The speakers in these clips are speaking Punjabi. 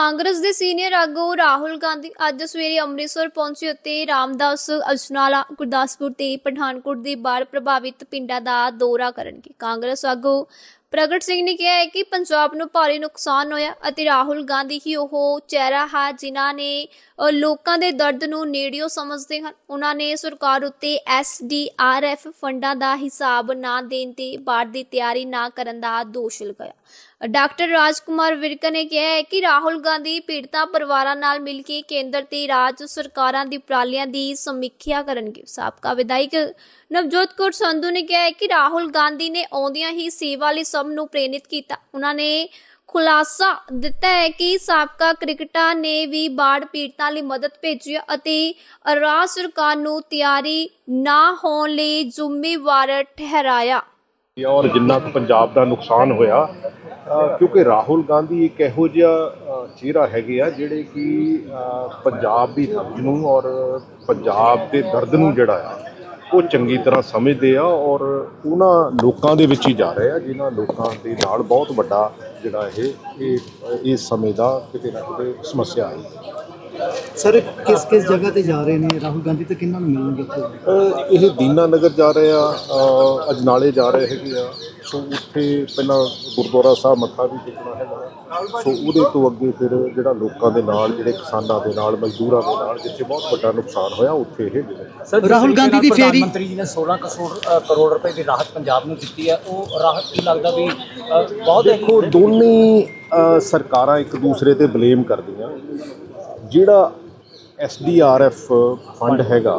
ਕਾਂਗਰਸ ਦੇ ਸੀਨੀਅਰ ਆਗੂ ਰਾਹੁਲ ਗਾਂਧੀ ਅੱਜ ਸਵੇਰੇ ਅੰਮ੍ਰਿਤਸਰ ਪਹੁੰਚੇ ਅਤੇ ਰਾਮਦਾਸ ਅਜਨਾਲਾ ਗੁਰਦਾਸਪੁਰ ਤੇ ਪਠਾਨਕੋਟ ਦੇ ਬਾੜ ਪ੍ਰਭਾਵਿਤ ਪਿੰਡਾਂ ਦਾ ਦੌਰਾ ਕਰਨਗੇ। ਕਾਂਗਰਸ ਆਗੂ ਪ੍ਰਗਟ ਸਿੰਘ ਨੇ ਕਿਹਾ ਹੈ ਕਿ ਪੰਜਾਬ ਨੂੰ ਭਾਰੀ ਨੁਕਸਾਨ ਹੋਇਆ ਅਤੇ ਰਾਹੁਲ ਗਾਂਧੀ ਹੀ ਉਹ ਚਿਹਰਾ ਹੈ ਜਿਨ੍ਹਾਂ ਨੇ ਲੋਕਾਂ ਦੇ ਦਰਦ ਨੂੰ ਨੇੜਿਓ ਸਮਝਦੇ ਹਨ। ਉਹਨਾਂ ਨੇ ਸਰਕਾਰ ਉੱਤੇ ਐਸਡੀਆਰਐਫ ਫੰਡਾਂ ਦਾ ਹਿਸਾਬ ਨਾ ਦੇਣ ਤੇ ਬਾੜ ਦੀ ਤਿਆਰੀ ਨਾ ਕਰਨ ਦਾ ਦੋਸ਼ ਲਗਾਇਆ। ਡਾਕਟਰ ਰਾਜਕੁਮਾਰ ਵਿਰਕ ਨੇ ਕਿਹਾ ਹੈ ਕਿ ਰਾਹੁਲ ਗਾਂਧੀ ਪੀੜਤਾ ਪਰਿਵਾਰਾਂ ਨਾਲ ਮਿਲ ਕੇ ਕੇਂਦਰ ਤੇ ਰਾਜ ਸਰਕਾਰਾਂ ਦੀ ਉਪਰਾਲਿਆਂ ਦੀ ਸਮੀਖਿਆ ਕਰਨਗੇ। ਸਾਬਕਾ ਵਿਧਾਇਕ ਨਵਜੋਤ ਕੌਰ ਸੰਧੂ ਨੇ ਕਿਹਾ ਹੈ ਕਿ ਰਾਹੁਲ ਗਾਂਧੀ ਨੇ ਆਉਂਦਿਆਂ ਹੀ ਸੇਵਾ ਲਈ ਸਭ ਨੂੰ ਪ੍ਰੇਰਿਤ ਕੀਤਾ। ਉਹਨਾਂ ਨੇ ਖੁਲਾਸਾ ਦਿੱਤਾ ਹੈ ਕਿ ਸਾਬਕਾ ਕ੍ਰਿਕਟਰ ਨੇ ਵੀ ਬਾੜ ਪੀੜਤਾਂ ਲਈ ਮਦਦ ਭੇਜੀ ਅਤੇ ਰਾਜ ਸਰਕਾਰ ਨੂੰ ਤਿਆਰੀ ਨਾ ਹੋਣ ਲਈ ਜ਼ਿੰਮੇਵਾਰ ਠਹਿਰਾਇਆ। ਔਰ ਜਿੰਨਾ ਕੁ ਪੰਜਾਬ ਦਾ ਨੁਕਸਾਨ ਹੋਇਆ ਕਿਉਂਕਿ ਰਾਹੁਲ ਗਾਂਧੀ ਇੱਕ ਇਹੋ ਜਿਹਾ ਚਿਹਰਾ ਹੈਗੇ ਆ ਜਿਹੜੇ ਕਿ ਪੰਜਾਬ ਦੀ ਦਰਦ ਨੂੰ ਔਰ ਪੰਜਾਬ ਦੇ ਦਰਦ ਨੂੰ ਜਿਹੜਾ ਆ ਉਹ ਚੰਗੀ ਤਰ੍ਹਾਂ ਸਮਝਦੇ ਆ ਔਰ ਉਹਨਾਂ ਲੋਕਾਂ ਦੇ ਵਿੱਚ ਹੀ ਜਾ ਰਹੇ ਆ ਜਿਨ੍ਹਾਂ ਲੋਕਾਂ ਦੇ ਨਾਲ ਬਹੁਤ ਵੱਡਾ ਜਿਹੜਾ ਇਹ ਇਹ ਇਸ ਸਮੇਂ ਦਾ ਕਿਤੇ ਨਾ ਕਿਤੇ ਸਮੱਸਿਆ ਹੈ ਸਰ ਕਿਸ ਕਿਸ ਜਗ੍ਹਾ ਤੇ ਜਾ ਰਹੇ ਨੇ? ਰਾਹੁਲ ਗਾਂਧੀ ਤੇ ਕਿੰਨਾਂ ਨੂੰ ਮਿਲਣਗੇ ਇਹ ਦੀਨਾ ਨਗਰ ਜਾ ਰਹੇ ਆ ਅਜਨਾਲੇ ਜਾ ਰਹੇ ਹੈਗੇ ਆ ਸੋ ਉੱਥੇ ਪਹਿਲਾਂ ਗੁਰਦੁਆਰਾ ਸਾਹਿਬ ਮੱਥਾ ਵੀ ਟੇਕਣਾ ਹੈਗਾ। ਸੋ ਉਹਦੇ ਤੋਂ ਅੱਗੇ ਫਿਰ ਜਿਹੜਾ ਲੋਕਾਂ ਦੇ ਨਾਲ ਜਿਹੜੇ ਕਿਸਾਨਾਂ ਦੇ ਨਾਲ ਮਜ਼ਦੂਰਾਂ ਦੇ ਨਾਲ ਜਿੱਥੇ ਬਹੁਤ ਵੱਡਾ ਨੁਕਸਾਨ ਹੋਇਆ ਉੱਥੇ ਇਹ ਜਿਹੜੇ ਸਰ ਰਾਹੁਲ ਗਾਂਧੀ ਦੀ ਪ੍ਰਧਾਨ ਫੇਰੀ- ਮੰਤਰੀ ਜੀ ਨੇ 16 ਕਰੋੜ ਕਰੋੜ ਰੁਪਏ ਦੀ ਰਾਹਤ ਪੰਜਾਬ ਨੂੰ ਦਿੱਤੀ ਹੈ ਉਹ ਰਾਹਤ ਕੀ ਲੱਗਦਾ ਵੀ ਬਹੁਤ ਦੇਖੋ ਦੋਨੇ ਸਰਕਾਰਾਂ ਇੱਕ ਦੂਸਰੇ ਤੇ ਬਲੇਮ ਕਰਦੀਆਂ। ਜਿਹੜਾ ਐਸਡੀਆਰਐਫ ਫੰਡ ਹੈਗਾ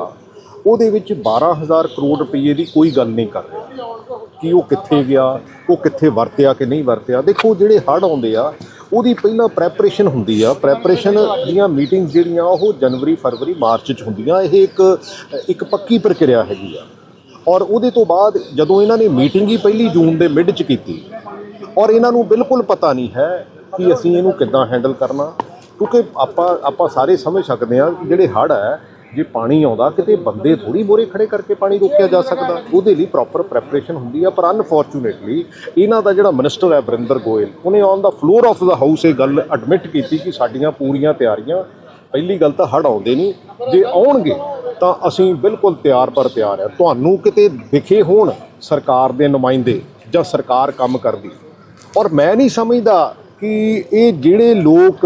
ਉਹਦੇ ਵਿੱਚ 12000 ਕਰੋੜ ਰੁਪਏ ਦੀ ਕੋਈ ਗੱਲ ਨਹੀਂ ਕਰ ਰਿਹਾ। ਕਿ ਉਹ ਕਿੱਥੇ ਗਿਆ, ਉਹ ਕਿੱਥੇ ਵਰਤਿਆ ਕਿ ਨਹੀਂ ਵਰਤਿਆ। ਦੇਖੋ, ਜਿਹੜੇ ਹੜ੍ਹ ਆਉਂਦੇ ਆ, ਉਹਦੀ ਪਹਿਲਾਂ ਪ੍ਰੈਪਰੇਸ਼ਨ ਹੁੰਦੀ ਆ। ਪ੍ਰੈਪਰੇਸ਼ਨ ਦੀਆਂ ਮੀਟਿੰਗ ਜਿਹੜੀਆਂ, ਉਹ ਜਨਵਰੀ, ਫਰਵਰੀ, ਮਾਰਚ ਚ ਹੁੰਦੀਆਂ। ਇਹ ਇੱਕ ਇੱਕ ਪੱਕੀ ਪ੍ਰਕਿਰਿਆ ਹੈਗੀ ਆ। ਔਰ ਉਹਦੇ ਤੋਂ ਬਾਅਦ ਜਦੋਂ ਇਹਨਾਂ ਨੇ ਮੀਟਿੰਗ ਹੀ ਪਹਿਲੀ ਜੂਨ ਦੇ ਮਿਡ ਚ ਕੀਤੀ, ਔਰ ਇਹਨਾਂ ਨੂੰ ਬਿਲਕੁਲ ਪਤਾ ਨਹੀਂ ਹੈ ਕਿ ਅਸੀਂ ਇਹਨੂੰ ਕਿੱਦਾਂ ਹੈਂਡਲ ਕਰਨਾ। ਕਿਉਂਕਿ ਆਪਾਂ ਆਪਾਂ ਸਾਰੇ ਸਮਝ ਸਕਦੇ ਹਾਂ ਜਿਹੜੇ ਹੜ੍ਹ ਹੈ ਜੇ ਪਾਣੀ ਆਉਂਦਾ, ਕਿਤੇ ਬੰਦੇ ਥੋੜੀ ਬੋਰੇ ਖੜੇ ਕਰਕੇ ਪਾਣੀ ਰੋਕਿਆ ਜਾ ਸਕਦਾ। ਉਹਦੇ ਲਈ ਪ੍ਰੋਪਰ ਪ੍ਰੈਪਰੇਸ਼ਨ ਹੁੰਦੀ ਆ, ਪਰ ਅਨਫੋਰਚੂਨੇਟਲੀ ਇਹਨਾਂ ਦਾ ਜਿਹੜਾ ਮਿਨਿਸਟਰ ਹੈ ਵਰਿੰਦਰ ਗੋਇਲ, ਉਹਨੇ on the floor of the house ਇਹ ਗੱਲ ਐਡਮਿਟ ਕੀਤੀ ਕਿ ਸਾਡੀਆਂ ਪੂਰੀਆਂ ਤਿਆਰੀਆਂ, ਪਹਿਲੀ ਗੱਲ ਤਾਂ ਹੜ੍ਹ ਆਉਂਦੇ ਨਹੀਂ, ਜੇ ਆਉਣਗੇ ਤਾਂ ਅਸੀਂ ਬਿਲਕੁਲ ਤਿਆਰ ਪਰ ਤਿਆਰ ਆ। ਤੁਹਾਨੂੰ ਕਿਤੇ ਦਿਖੇ ਹੋਣ ਸਰਕਾਰ ਦੇ ਨੁਮਾਇੰਦੇ ਜਾਂ ਸਰਕਾਰ ਕੰਮ ਕਰਦੀ। ਔਰ ਮੈਂ ਨਹੀਂ ਸਮਝਦਾ ਕਿ ਇਹ ਜਿਹੜੇ ਲੋਕ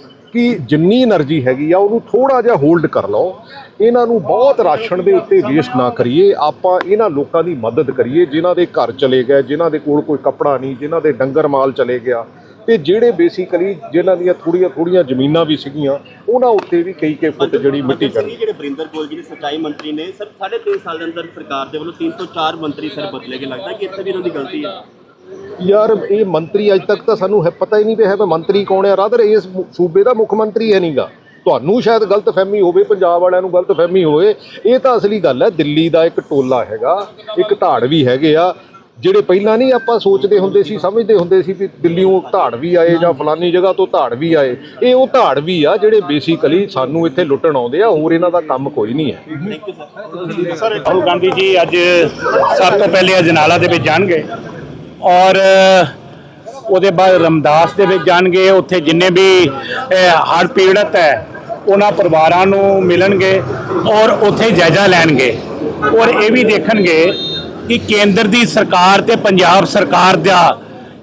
ਕਿ ਜਿੰਨੀ એનર્ਜੀ ਹੈਗੀ ਆ ਉਹਨੂੰ ਥੋੜਾ ਜਿਹਾ ਹੋਲਡ ਕਰ ਲਓ। ਇਹਨਾਂ ਨੂੰ ਬਹੁਤ ਰਾਸ਼ਨ ਦੇ ਉੱਤੇ ਵੇਸਟ ਨਾ ਕਰੀਏ। ਆਪਾਂ ਇਹਨਾਂ ਲੋਕਾਂ ਦੀ ਮਦਦ ਕਰੀਏ ਜਿਨ੍ਹਾਂ ਦੇ ਘਰ ਚਲੇ ਗਏ ਜਿਨ੍ਹਾਂ ਦੇ ਕੋਲ ਕੋਈ ਕੱਪੜਾ ਨਹੀਂ ਜਿਨ੍ਹਾਂ ਦੇ ਡੰਗਰ ਮਾਲ ਚਲੇ ਗਿਆ। ਤੇ ਜਿਹੜੇ ਬੇਸਿਕਲੀ ਜਿਨ੍ਹਾਂ ਦੀਆਂ ਥੋੜੀਆਂ ਥੋੜੀਆਂ ਜ਼ਮੀਨਾਂ ਵੀ ਸੀਗੀਆਂ ਉਹਨਾਂ ਉੱਤੇ ਵੀ ਕਈ ਕਈ ਫੁੱਟ ਜਿਹੜੀ ਮਿੱਟੀ ਚੜ ਗਈ ਜਿਹੜੇ ਬਰਿੰਦਰ ਗੋਲ ਜਿਹੜੇ ਸਚਾਈ ਮੰਤਰੀ ਨੇ ਸਰ 3.5 ਸਾਲ ਦੇ ਅੰਦਰ ਸਰਕਾਰ ਦੇ ਵੱਲੋਂ 3 ਤੋਂ 4 ਮੰਤਰੀ ਸਰ ਬਦਲੇ ਗਏ। ਲੱਗਦਾ ਕਿ ਇੱਥੇ ਵੀ ਉਹਨਾਂ ਦੀ ਗਲਤੀ ਆ ਯਾਰ ਇਹ ਮੰਤਰੀ ਅੱਜ ਤੱਕ ਤਾਂ ਸਾਨੂੰ ਹੈ ਪਤਾ ਹੀ ਨਹੀਂ ਪਿਆ ਹੈ ਵੀ ਮੰਤਰੀ ਕੌਣ ਹੈ ਰਾਦਰ ਇਸ ਸੂਬੇ ਦਾ ਮੁੱਖ ਮੰਤਰੀ ਹੈ ਨਹੀਂਗਾ ਤੁਹਾਨੂੰ ਸ਼ਾਇਦ ਗਲਤਫਹਿਮੀ ਹੋਵੇ ਪੰਜਾਬ ਵਾਲਿਆਂ ਨੂੰ ਗਲਤਫਹਿਮੀ ਹੋਵੇ ਇਹ ਤਾਂ ਅਸਲੀ ਗੱਲ ਹੈ ਦਿੱਲੀ ਦਾ ਇੱਕ ਟੋਲਾ ਹੈਗਾ ਇੱਕ ਧਾੜ ਵੀ ਹੈਗੇ ਆ ਜਿਹੜੇ ਪਹਿਲਾਂ ਨਹੀਂ ਆਪਾਂ ਸੋਚਦੇ ਹੁੰਦੇ ਸੀ ਸਮਝਦੇ ਹੁੰਦੇ ਸੀ ਵੀ ਦਿੱਲੀੋਂ ਧਾੜ ਵੀ ਆਏ ਜਾਂ ਫਲਾਨੀ ਜਗ੍ਹਾ ਤੋਂ ਧਾੜ ਵੀ ਆਏ ਇਹ ਉਹ ਧਾੜ ਵੀ ਆ ਜਿਹੜੇ ਬੇਸਿਕਲੀ ਸਾਨੂੰ ਇੱਥੇ ਲੁੱਟਣ ਆਉਂਦੇ ਆ ਹੋਰ ਇਹਨਾਂ ਦਾ ਕੰਮ ਕੋਈ ਨਹੀਂ ਹੈ ਰਾਹੁਲ ਗਾਂਧੀ ਜੀ ਅੱਜ ਸਭ ਤੋਂ ਪਹਿਲੇ ਅਜਨਾਲਾ ਦੇ ਵਿੱਚ ਜਾਣਗੇ ਔਰ ਉਹਦੇ ਬਾਅਦ ਰਮਦਾਸ ਦੇ ਵਿੱਚ ਜਾਣਗੇ, ਉੱਥੇ ਜਿੰਨੇ ਵੀ ਹੜ ਪੀੜਤ ਹੈ, ਉਹਨਾਂ ਪਰਿਵਾਰਾਂ ਨੂੰ ਮਿਲਣਗੇ ਔਰ ਉੱਥੇ ਜਾਇਜ਼ਾ ਲੈਣਗੇ। ਔਰ ਇਹ ਵੀ ਦੇਖਣਗੇ ਕਿ ਕੇਂਦਰ ਦੀ ਸਰਕਾਰ ਤੇ ਪੰਜਾਬ ਸਰਕਾਰ ਦਾ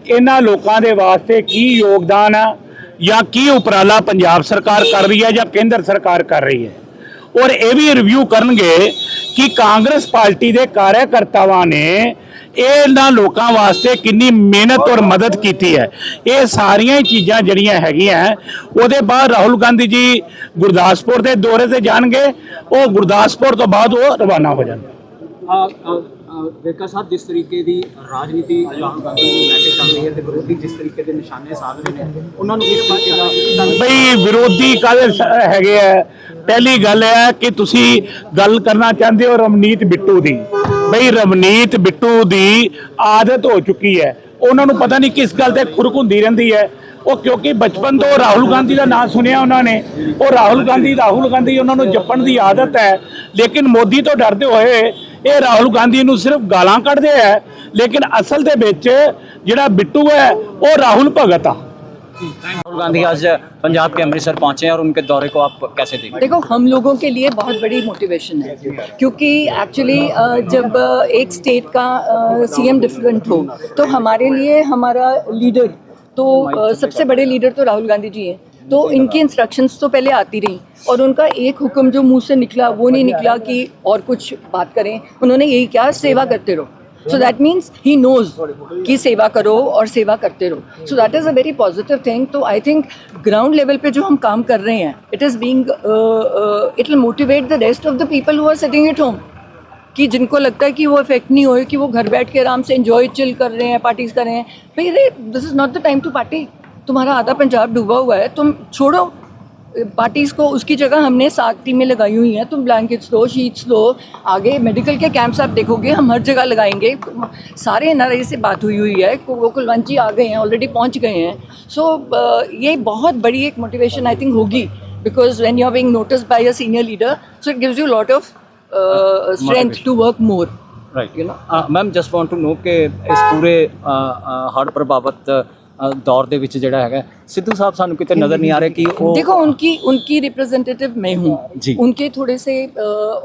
ਇਹਨਾਂ ਲੋਕਾਂ ਦੇ ਵਾਸਤੇ ਕੀ ਯੋਗਦਾਨ ਆ ਜਾਂ ਕੀ ਉਪਰਾਲਾ ਪੰਜਾਬ ਸਰਕਾਰ ਕਰ ਰਹੀ ਹੈ ਜਾਂ ਕੇਂਦਰ ਸਰਕਾਰ ਕਰ ਰਹੀ ਹੈ। ਔਰ ਇਹ ਵੀ ਰਿਵਿਊ ਕਰਨਗੇ ਕਿ ਕਾਂਗਰਸ ਪਾਰਟੀ ਦੇ ਕਾਰਜਕਰਤਾਵਾਂ ਨੇ ਇਹਨਾਂ ਲੋਕਾਂ ਵਾਸਤੇ ਕਿੰਨੀ ਮਿਹਨਤ ਔਰ ਮਦਦ ਕੀਤੀ ਹੈ। ਇਹ ਸਾਰੀਆਂ ਹੀ ਚੀਜ਼ਾਂ ਜਿਹੜੀਆਂ ਹੈਗੀਆਂ ਉਹਦੇ ਬਾਅਦ ਰਾਹੁਲ ਗਾਂਧੀ ਜੀ ਗੁਰਦਾਸਪੁਰ ਦੇ ਦੌਰੇ ਤੇ ਜਾਣਗੇ ਉਹ ਗੁਰਦਾਸਪੁਰ ਤੋਂ ਬਾਅਦ ਉਹ ਰਵਾਨਾ ਹੋ ਜਾਣਗੇ। ਵੇਰਕਾ ਸਾਹਿਬ ਜਿਸ ਤਰੀਕੇ ਦੀ ਰਾਜਨੀਤੀ ਰਾਹੁਲ ਗਾਂਧੀ ਨੂੰ ਲੈ ਕੇ ਚੱਲ ਰਹੀ ਹੈ ਤੇ ਵਿਰੋਧੀ ਜਿਸ ਤਰੀਕੇ ਦੇ ਨਿਸ਼ਾਨੇ ਸਾਧ ਰਹੇ ਨੇ ਉਹਨਾਂ ਨੂੰ ਇਸ ਤਰੀਕੇ ਦਾ ਬਈ ਵਿਰੋਧੀ ਕਾਹਦੇ ਹੈਗੇ ਆ? ਪਹਿਲੀ ਗੱਲ ਹੈ ਕਿ ਤੁਸੀਂ ਗੱਲ ਕਰਨਾ ਚਾਹੁੰਦੇ ਹੋ ਰਵਨੀਤ ਬਿੱਟੂ ਦੀ। ਬਈ ਰਵਨੀਤ ਬਿੱਟੂ ਦੀ ਆਦਤ ਹੋ ਚੁੱਕੀ ਹੈ। ਉਹਨਾਂ ਨੂੰ ਪਤਾ ਨਹੀਂ ਕਿਸ ਗੱਲ ਤੇ ਖੁਰਕ ਹੁੰਦੀ ਰਹਿੰਦੀ ਹੈ। ਉਹ ਕਿਉਂਕਿ ਬਚਪਨ ਤੋਂ ਰਾਹੁਲ ਗਾਂਧੀ ਦਾ ਨਾਮ ਸੁਣਿਆ ਉਹਨਾਂ ਨੇ। ਉਹ ਰਾਹੁਲ ਗਾਂਧੀ ਰਾਹੁਲ ਗਾਂਧੀ ਉਹਨਾਂ ਨੂੰ ਜਪਣ ਦੀ ਆਦਤ ਹੈ। ਲੇਕਿਨ ਮੋਦੀ ਤੋਂ ਡਰਦੇ ਹੋਏ ਇਹ ਰਾਹੁਲ ਗਾਂਧੀ ਨੂੰ ਸਿਰਫ ਗਾਲਾਂ ਕੱਢਦੇ ਆ ਲੇਕਿਨ ਅਸਲ ਦੇ ਵਿੱਚ ਜਿਹੜਾ ਬਿੱਟੂ ਹੈ, ਉਹ ਰਾਹੁਲ ਭਗਤ ਆ। राहुल गांधी आज पंजाब के अमृतसर पहुँचे हैं और उनके दौरे को आप कैसे देखते हैं? देखो, हम लोगों के लिए बहुत बड़ी मोटिवेशन है, क्योंकि एक्चुअली जब एक स्टेट का सीएम डिफरेंट हो तो हमारे लिए हमारा लीडर तो सबसे बड़े लीडर तो राहुल गांधी जी हैं। तो इनकी इंस्ट्रक्शंस तो पहले आती रही, और उनका एक हुक्म जो मुँह से निकला, वो नहीं निकला कि और कुछ बात करें। उन्होंने यही कहा, सेवा करते रहो। So that means he knows कि सेवा करो और सेवा करते रहो। So that is a very positive thing तो आई थिंक ग्राउंड लेवल पे जो हम काम कर रहे हैं it is being it will motivate the rest of the people who are sitting at home कि जिनको लगता है कि वो इफ़ेक्ट नहीं हो कि वो घर बैठ के आराम से एंजॉय चिल कर रहे हैं पार्टीज़ कर रहे हैं। भाई, अरे this is not the time to party तुम्हारा आधा पंजाब डूबा हुआ है, तुम छोड़ो। पार्टीज़ को उसकी जगह हमने सात टीमें लगाई हुई हैं। तुम ब्लैंकेट्स दो शीट्स दो आगे मेडिकल के कैंप्स आप देखोगे हम हर जगह लगाएँगे। सारे एन से बात हुई हुई है वो कुलवंची आ गए हैं ऑलरेडी पहुँच गए हैं। सो so, ये बहुत बड़ी एक मोटिवेशन आई थिंक होगी because when you are being notice by a senior leader so it gives you lot of strength to work more right you know ma'am just want to know के इस पूरे हार्ड पर बाबत uh, ਦੌਰ ਦੇ ਵਿੱਚ ਜਿਹੜਾ ਹੈਗਾ ਸਿੱਧੂ ਸਾਹਿਬ ਸਾਨੂੰ ਕਿਤੇ ਨਜ਼ਰ ਨਹੀਂ ਆ ਰਿਹਾ ਕਿ ਉਹ देखो उनकी उनकी रिप्रेजेंटेटिव मैं हूँ जी। उनके थोड़े से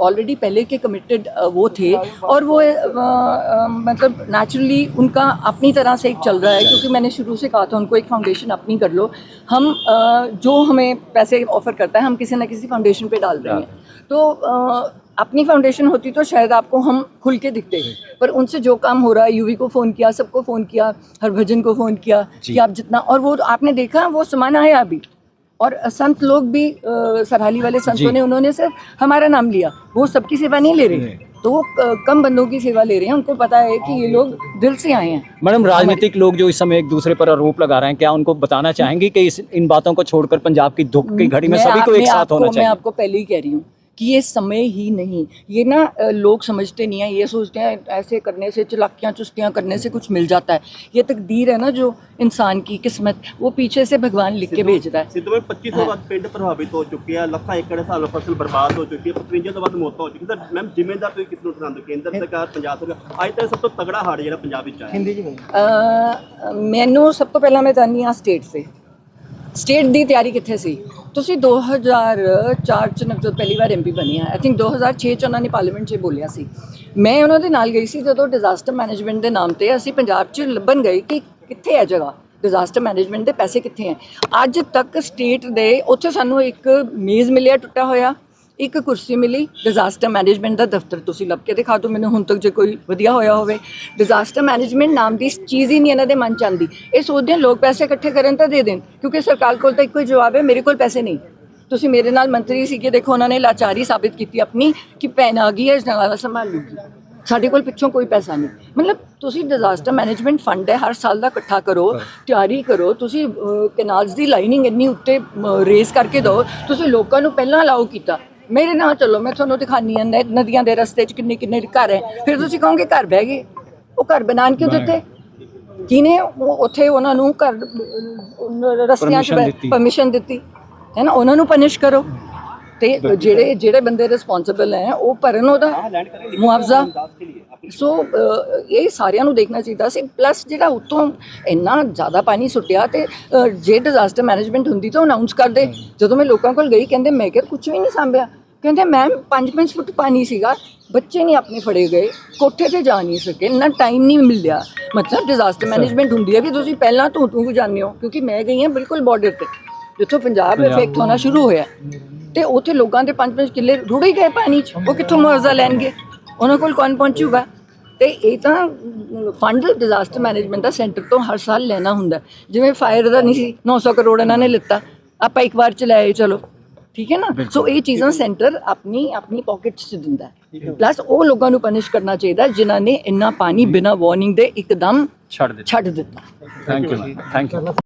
ऑलरेडी पहले के कमिटेड वो थे और वो अ, अ, मतलब नेचुरली उनका अपनी तरह से एक चल रहा है क्योंकि मैंने शुरू से कहा था उनको एक फाउंडेशन अपनी कर लो हम अ, जो हमें पैसे ऑफर करता है हम किसी न किसी फाउंडेशन पे डाल रहे हैं तो अ, अपनी फाउंडेशन होती तो शायद आपको हम खुल के दिखते पर उनसे जो काम हो रहा है यूवी को फ़ोन किया सबको फ़ोन किया हरभजन को फ़ोन किया कि आप जितना और वो आपने देखा वो सामान आया अभी। और संत लोग भी सरहाली वाले संतों ने उन्होंने सिर्फ़ हमारा नाम लिया। वो सबकी सेवा नहीं ले रहे। तो वो कम बंदों की सेवा ले रहे हैं। उनको पता है कि ये लोग दिल से आए हैं। मैडम राजनीतिक लोग जो इस समय एक दूसरे पर आरोप लगा रहे हैं क्या उनको बताना चाहेंगे कि इस इन बातों को छोड़कर पंजाब की दुख की घड़ी में सभी को एक साथ होना मैं आपको पहले ही कह रही हूँ। कि ये समय ही नहीं ये ना अ, लोग समझते नहीं है ये सोचते हैं ऐसे करने से चलाकियाँ चुस्तियाँ करने से कुछ मिल जाता है ये तकदीर है ना जो इंसान की किस्मत वो पीछे से भगवान लिख के भेज रहा है ਸਿੱਧੂ ਵਿੱਚ 25 ਤੋਂ ਵੱਧ ਪਿੰਡ ਪ੍ਰਭਾਵਿਤ ਹੋ ਚੁੱਕੇ ਆ ਲੱਖਾਂ ਏਕੜ ਹਿਸਾਬ ਫਸਲ ਬਰਬਾਦ ਹੋ ਚੁੱਕੀ ਹੈ 55 ਤੋਂ ਵੱਧ ਮੌਤਾਂ ਹੋ ਚੁੱਕੀਆਂ ਸਰ ਮੈਮ ਜ਼ਿੰਮੇਦਾਰ ਤੁਸੀਂ ਕਿਸ ਨੂੰ ਠਹਿਰਾਉਂਦੇ ਹੋ? ਕੇਂਦਰ ਸਰਕਾਰ ਪੰਜਾਬ ਸਰਕਾਰ ਅੱਜ ਤੱਕ ਸਭ ਤੋਂ ਤਗੜਾ ਹਾੜ ਜਿਹੜਾ ਪੰਜਾਬ ਵਿੱਚ ਆਇਆ ਅ, ਮੈਨੂੰ ਸਭ ਤੋਂ ਪਹਿਲਾਂ ਮੈਂ ਜਾਣੀ ਹਾਂ ਸਟੇਟ ਸੇ ਸਟੇਟ ਦੀ ਤਿਆਰੀ ਕਿੱਥੇ ਸੀ ਤੁਸੀਂ 2004 ਚ ਜਦੋਂ ਪਹਿਲੀ ਵਾਰ ਐਮਪੀ ਬਣੀ ਆ ਆਈ ਥਿੰਕ 2006 ਚ ਉਹਨਾਂ ਨੇ ਪਾਰਲੀਮੈਂਟ 'ਚ ਬੋਲਿਆ ਸੀ। ਮੈਂ ਉਹਨਾਂ ਦੇ ਨਾਲ ਗਈ ਸੀ ਜਦੋਂ ਡਿਜ਼ਾਸਟਰ ਮੈਨੇਜਮੈਂਟ ਦੇ ਨਾਮ ਤੇ ਅਸੀਂ ਪੰਜਾਬ 'ਚ ਲੱਭਣ ਗਏ ਕਿ ਕਿੱਥੇ ਹੈ ਜਗ੍ਹਾ? ਡਿਜ਼ਾਸਟਰ ਮੈਨੇਜਮੈਂਟ ਦੇ ਪੈਸੇ ਕਿੱਥੇ ਹੈ? ਅੱਜ ਤੱਕ ਸਟੇਟ ਦੇ, ਉੱਥੇ ਸਾਨੂੰ ਇੱਕ ਮੇਜ਼ ਮਿਲਿਆ, ਟੁੱਟਾ ਹੋਇਆ। ਇੱਕ ਕੁਰਸੀ ਮਿਲੀ ਡਿਜ਼ਾਸਟਰ ਮੈਨੇਜਮੈਂਟ ਦਾ ਦਫ਼ਤਰ ਤੁਸੀਂ ਲੱਭ ਕੇ ਦਿਖਾ ਦਿਓ ਮੈਨੂੰ ਹੁਣ ਤੱਕ ਜੇ ਕੋਈ ਵਧੀਆ ਹੋਇਆ ਹੋਵੇ। ਡਿਜ਼ਾਸਟਰ ਮੈਨੇਜਮੈਂਟ ਨਾਮ ਦੀ ਚੀਜ਼ ਹੀ ਨਹੀਂ ਇਹਨਾਂ ਦੇ ਮਨ ਚ ਆਉਂਦੀ। ਇਹ ਸੋਚਦੇ ਲੋਕ ਪੈਸੇ ਇਕੱਠੇ ਕਰਨ ਤਾਂ ਦੇ ਦੇਣ ਕਿਉਂਕਿ ਸਰਕਾਰ ਕੋਲ ਤਾਂ ਇੱਕੋ ਹੀ ਜਵਾਬ ਹੈ ਮੇਰੇ ਕੋਲ ਪੈਸੇ ਨਹੀਂ। ਤੁਸੀਂ ਮੇਰੇ ਨਾਲ ਮੰਤਰੀ ਸੀਗੇ ਦੇਖੋ ਉਹਨਾਂ ਨੇ ਲਾਚਾਰੀ ਸਾਬਿਤ ਕੀਤੀ ਆਪਣੀ ਕਿ ਪੈਨ ਆ ਗਈ ਹੈ ਇਸ ਨਾਲ ਸੰਭਾਲ ਲੂਗੀ। ਸਾਡੇ ਕੋਲ ਪਿੱਛੋਂ ਕੋਈ ਪੈਸਾ ਨਹੀਂ। ਮਤਲਬ ਤੁਸੀਂ ਡਿਜ਼ਾਸਟਰ ਮੈਨੇਜਮੈਂਟ ਫੰਡ ਹੈ ਹਰ ਸਾਲ ਦਾ ਇਕੱਠਾ ਕਰੋ ਤਿਆਰੀ ਕਰੋ ਤੁਸੀਂ ਕੈਨਾਲਸ ਦੀ ਲਾਈਨਿੰਗ ਇੰਨੀ ਉੱਤੇ ਰੇਸ ਕਰਕੇ ਦਿਓ ਤੁਸੀਂ ਲੋਕਾਂ ਨੂੰ ਪਹਿਲਾਂ ਅਲਾਉ ਕੀਤਾ। ਮੇਰੇ ਨਾਲ ਚੱਲੋ ਮੈਂ ਤੁਹਾਨੂੰ ਦਿਖਾਨੀ ਆ ਨਦ- ਨਦੀਆਂ ਦੇ ਰਸਤੇ 'ਚ ਕਿੰਨੇ ਕਿੰਨੇ ਘਰ ਹੈ। ਫਿਰ ਤੁਸੀਂ ਕਹੋਗੇ ਘਰ ਬਹਿ ਗਏ? ਉਹ ਘਰ ਬਣਾਉਣ ਕਿਉਂ ਦਿੱਤੇ? ਕਿਨੇ ਉੱਥੇ ਉਹਨਾਂ ਨੂੰ ਘਰ ਰਸਤਿਆਂ 'ਚ। ਪਰਮਿਸ਼ਨ ਦਿੱਤੀ। ਹੈ ਨਾ? ਉਹਨਾਂ ਨੂੰ ਪਨਿਸ਼ ਕਰੋ। ਤੇ ਜਿਹੜੇ ਜਿਹੜੇ ਬੰਦੇ ਰਿਸਪੌਂਸਿਬਲ ਹੈ ਉਹ ਭਰਨ ਉਹਦਾ ਮੁਆਵਜ਼ਾ। ਸੋ ਇਹ ਸਾਰਿਆਂ ਨੂੰ ਦੇਖਣਾ ਚਾਹੀਦਾ ਸੀ। ਪਲੱਸ ਜਿਹੜਾ ਉਤੋਂ ਇੰਨਾ ਜ਼ਿਆਦਾ ਪਾਣੀ ਸੁੱਟਿਆ ਤੇ ਜੇ ਡਿਜ਼ਾਸਟਰ ਮੈਨੇਜਮੈਂਟ ਹੁੰਦੀ ਤਾਂ ਅਨਾਉਂਸ ਕਰਦੇ। ਜਦੋਂ ਮੈਂ ਲੋਕਾਂ ਕੋਲ ਗਈ ਕਹਿੰਦੇ ਮੈਂ ਕਿਹਾ ਕੁਝ ਵੀ ਨਹੀਂ ਸੰਭਿਆ। ਕਹਿੰਦੇ ਮੈਮ 5-5 ਫੁੱਟ ਪਾਣੀ ਸੀਗਾ। ਬੱਚੇ ਨਹੀਂ ਆਪਣੇ ਫੜੇ ਗਏ। ਕੋਠੇ ਤੇ ਜਾ ਨਹੀਂ ਸਕੇ। ਇੰਨਾ ਟਾਈਮ ਨਹੀਂ ਮਿਲਿਆ। ਮਤਲਬ ਡਿਜ਼ਾਸਟਰ ਮੈਨੇਜਮੈਂਟ ਹੁੰਦੀ ਹੈ ਵੀ ਤੁਸੀਂ ਪਹਿਲਾਂ ਤੋਂ ਤੂੰ ਜਾਂਦੇ ਹੋ। ਕਿਉਂਕਿ ਮੈਂ ਗਈ ਹਾਂ ਬਿਲਕੁਲ ਬਾਰਡਰ ਤੇ। ਜਿੱਥੋਂ ਪੰਜਾਬ ਇਫੈਕਟ ਹੋਣਾ ਸ਼ੁਰੂ ਹੋਇਆ। ਤੇ ਉੱਥੇ ਲੋਕਾਂ ਦੇ 5-5 ਕਿੱਲੇ ਰੁੜ ਹੀ ਗਏ ਪਾਣੀ 'ਚ। ਉਹ ਕਿੱਥੋਂ ਮੁਆਵਜ਼ਾ ਲੈਣਗੇ? ਉਹਨਾਂ ਕੋਲ ਕੌਣ ਪਹੁੰਚੂਗਾ? ਤੇ ਇਹ ਤਾਂ ਫੰਡ ਡਿਜ਼ਾਸਟਰ ਮੈਨੇਜਮੈਂਟ ਦਾ ਸੈਂਟਰ ਤੋਂ ਹਰ ਸਾਲ ਲੈਣਾ ਹੁੰਦਾ। ਜਿਵੇਂ ਫਾਇਰ ਦਾ ਨਹੀਂ ਸੀ 900 ਕਰੋੜ ਇਹਨਾਂ ਨੇ ਲਿੱਤਾ। ਆਪਾਂ ਇੱਕ ਵਾਰ ਚ ਲੈ ਆਏ ਚਲੋ। ਠੀਕ ਹੈ ਨਾ? ਸੋ ਇਹ ਚੀਜ਼ਾਂ ਸੈਂਟਰ ਆਪਣੀ ਆਪਣੀ ਪਾਕਟਸ ਚ ਦਿੰਦਾ ਪਲੱਸ ਉਹ ਲੋਕਾਂ ਨੂੰ ਪਨਿਸ਼ ਕਰਨਾ ਚਾਹੀਦਾ ਜਿਨ੍ਹਾਂ ਨੇ ਇੰਨਾ ਪਾਣੀ ਬਿਨਾਂ ਵਾਰਨਿੰਗ ਦੇ ਇੱਕਦਮ ਛੱਡ ਦਿੱਤਾ। ਛੱਡ ਦਿੱਤਾ। Thank you thank you